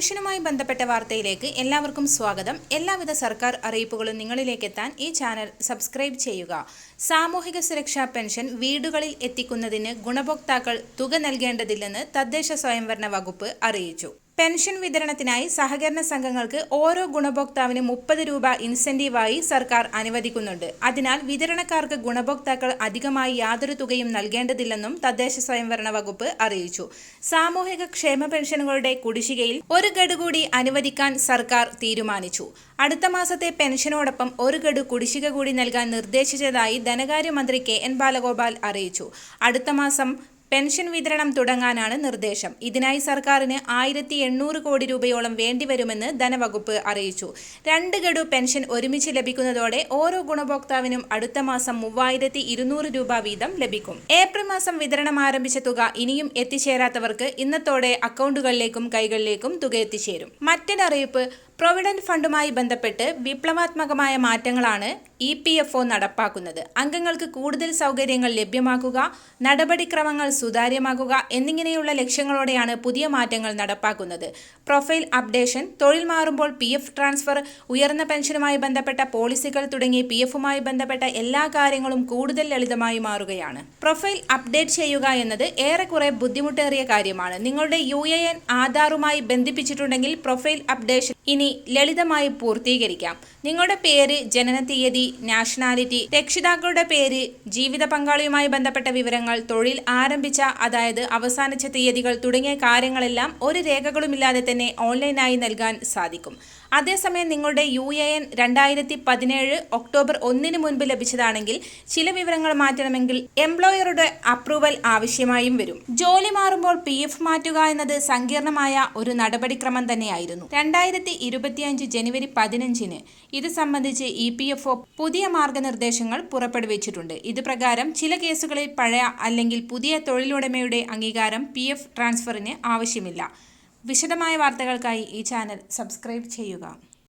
പെൻഷനുമായി ബന്ധപ്പെട്ട വാർത്തയിലേക്ക് എല്ലാവർക്കും സ്വാഗതം. എല്ലാവിധ സർക്കാർ അറിയിപ്പുകളും നിങ്ങളിലേക്ക് എത്താൻ ഈ ചാനൽ സബ്സ്ക്രൈബ് ചെയ്യുക. സാമൂഹിക സുരക്ഷാ പെൻഷൻ വീടുകളിൽ എത്തിക്കുന്നതിന് ഗുണഭോക്താക്കൾ തുക നൽകേണ്ടതില്ലെന്ന് തദ്ദേശ സ്വയംഭരണ വകുപ്പ് അറിയിച്ചു. പെൻഷൻ വിതരണത്തിനായി സഹകരണ സംഘങ്ങൾക്ക് ഓരോ ഗുണഭോക്താവിന് മുപ്പത് രൂപ ഇൻസെന്റീവായി സർക്കാർ അനുവദിക്കുന്നുണ്ട്. അതിനാൽ വിതരണക്കാർക്ക് ഗുണഭോക്താക്കൾ അധികമായി യാതൊരു തുകയും നൽകേണ്ടതില്ലെന്നും തദ്ദേശ സ്വയംഭരണ വകുപ്പ് അറിയിച്ചു. സാമൂഹിക ക്ഷേമ പെൻഷനുകളുടെ കുടിശ്ശികയിൽ ഒരു ഗഡു കൂടി അനുവദിക്കാൻ സർക്കാർ തീരുമാനിച്ചു. അടുത്ത മാസത്തെ പെൻഷനോടൊപ്പം ഒരു ഗഡു കുടിശ്ശിക കൂടി നൽകാൻ നിർദ്ദേശിച്ചതായി ധനകാര്യമന്ത്രി കെ എൻ ബാലഗോപാൽ അറിയിച്ചു. അടുത്ത മാസം പെൻഷൻ വിതരണം തുടങ്ങാനാണ് നിർദ്ദേശം. ഇതിനായി സർക്കാരിന് ആയിരത്തി എണ്ണൂറ് കോടി രൂപയോളം വേണ്ടിവരുമെന്ന് ധനവകുപ്പ് അറിയിച്ചു. രണ്ട് ഗഡു പെൻഷൻ ഒരുമിച്ച് ലഭിക്കുന്നതോടെ ഓരോ ഗുണഭോക്താവിനും അടുത്ത മാസം മൂവായിരത്തി ഇരുന്നൂറ് രൂപ വീതം ലഭിക്കും. ഏപ്രിൽ മാസം വിതരണം ആരംഭിച്ച തുക ഇനിയും എത്തിച്ചേരാത്തവർക്ക് ഇന്നത്തോടെ അക്കൗണ്ടുകളിലേക്കും കൈകളിലേക്കും തുക എത്തിച്ചേരും. മറ്റൊരറിയിപ്പ് പ്രൊവിഡന്റ് ഫണ്ടുമായി ബന്ധപ്പെട്ട് വിപ്ലവാത്മകമായ മാറ്റങ്ങളാണ് ഇ പി എഫ് ഒ നടപ്പാക്കുന്നത്. അംഗങ്ങൾക്ക് കൂടുതൽ സൗകര്യങ്ങൾ ലഭ്യമാക്കുക നടപടിക്രമങ്ങൾ സുതാര്യമാക്കുക എന്നിങ്ങനെയുള്ള ലക്ഷ്യങ്ങളോടെയാണ് പുതിയ മാറ്റങ്ങൾ നടപ്പാക്കുന്നത്. പ്രൊഫൈൽ അപ്ഡേഷൻ തൊഴിൽ മാറുമ്പോൾ പി എഫ് ട്രാൻസ്ഫർ ഉയർന്ന പെൻഷനുമായി ബന്ധപ്പെട്ട പോളിസികൾ തുടങ്ങി പി എഫുമായി ബന്ധപ്പെട്ട എല്ലാ കാര്യങ്ങളും കൂടുതൽ ലളിതമായി മാറുകയാണ്. പ്രൊഫൈൽ അപ്ഡേറ്റ് ചെയ്യുക എന്നത് ഏറെക്കുറെ ബുദ്ധിമുട്ടേറിയ കാര്യമാണ്. നിങ്ങളുടെ യു എ എൻ ആധാറുമായി ബന്ധിപ്പിച്ചിട്ടുണ്ടെങ്കിൽ പ്രൊഫൈൽ അപ്ഡേഷൻ ഇനി ലളിതമായി പൂർത്തീകരിക്കാം. നിങ്ങളുടെ പേര് ജനന തീയതി നാഷണാലിറ്റി. രക്ഷിതാക്കളുടെ പേര് ജീവിത പങ്കാളിയുമായി ബന്ധപ്പെട്ട വിവരങ്ങൾ തൊഴിൽ ആരംഭിച്ച അതായത് അവസാനിച്ച തീയതികൾ തുടങ്ങിയ കാര്യങ്ങളെല്ലാം ഒരു രേഖകളുമില്ലാതെ തന്നെ ഓൺലൈനായി നൽകാൻ സാധിക്കും. അതേസമയം നിങ്ങളുടെ യു എ എൻ രണ്ടായിരത്തി പതിനേഴ് ഒക്ടോബർ ഒന്നിന് മുൻപ് ലഭിച്ചതാണെങ്കിൽ ചില വിവരങ്ങൾ മാറ്റണമെങ്കിൽ എംപ്ലോയറുടെ അപ്രൂവൽ ആവശ്യമായും വരും. ജോലി മാറുമ്പോൾ പി എഫ് മാറ്റുക എന്നത് സങ്കീർണമായ ഒരു നടപടിക്രമം തന്നെയായിരുന്നു. രണ്ടായിരത്തി ഇരുപത്തിയഞ്ച് ജനുവരി പതിനഞ്ചിന് ഇത് സംബന്ധിച്ച് ഇ പി എഫ് ഒ പുതിയ മാർഗനിർദ്ദേശങ്ങൾ പുറപ്പെടുവിച്ചിട്ടുണ്ട്. ഇത് പ്രകാരം ചില കേസുകളിൽ പഴയ അല്ലെങ്കിൽ പുതിയ തൊഴിലുടമയുടെ അംഗീകാരം പി എഫ് ട്രാൻസ്ഫറിന് ആവശ്യമില്ല. വിശദമായ വാർത്തകൾക്കായി ഈ ചാനൽ സബ്സ്ക്രൈബ് ചെയ്യുക.